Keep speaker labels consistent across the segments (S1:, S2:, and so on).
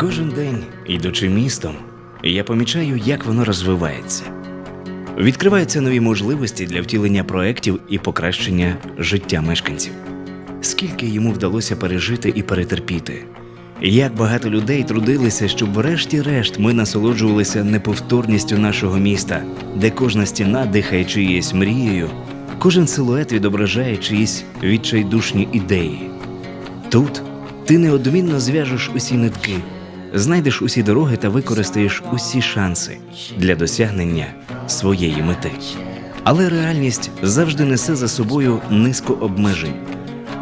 S1: Кожен день, йдучи містом, я помічаю, як воно розвивається. Відкриваються нові можливості для втілення проєктів і покращення життя мешканців. Скільки йому вдалося пережити і перетерпіти, як багато людей трудилися, щоб врешті-решт ми насолоджувалися неповторністю нашого міста, де кожна стіна дихає чиєюсь мрією, кожен силует відображає чиїсь відчайдушні ідеї. Тут ти неодмінно зв'яжеш усі нитки, знайдеш усі дороги та використаєш усі шанси для досягнення своєї мети. Але реальність завжди несе за собою низку обмежень,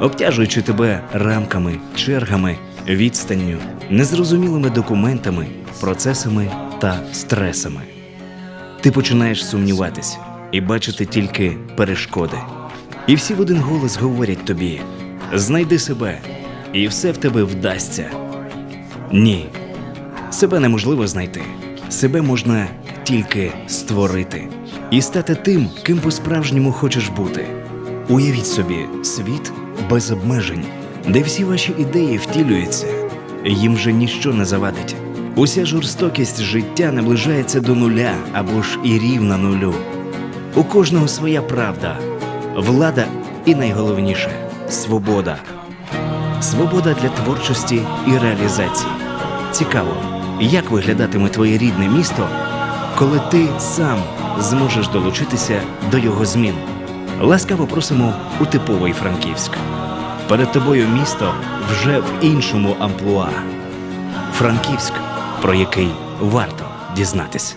S1: обтяжуючи тебе рамками, чергами, відстанню, незрозумілими документами, процесами та стресами. Ти починаєш сумніватись і бачити тільки перешкоди. І всі в один голос говорять тобі: знайди себе, і все в тебе вдасться. Ні, себе неможливо знайти. Себе можна тільки створити і стати тим, ким по-справжньому хочеш бути. Уявіть собі світ без обмежень, де всі ваші ідеї втілюються, їм вже ніщо не завадить. Уся жорстокість життя наближається до нуля або ж і рівна нулю. У кожного своя правда, влада і найголовніше свобода. Свобода для творчості і реалізації. Цікаво, як виглядатиме твоє рідне місто, коли ти сам зможеш долучитися до його змін. Ласкаво просимо у типовий Франківськ. Перед тобою місто вже в іншому амплуа. Франківськ, про який варто дізнатись.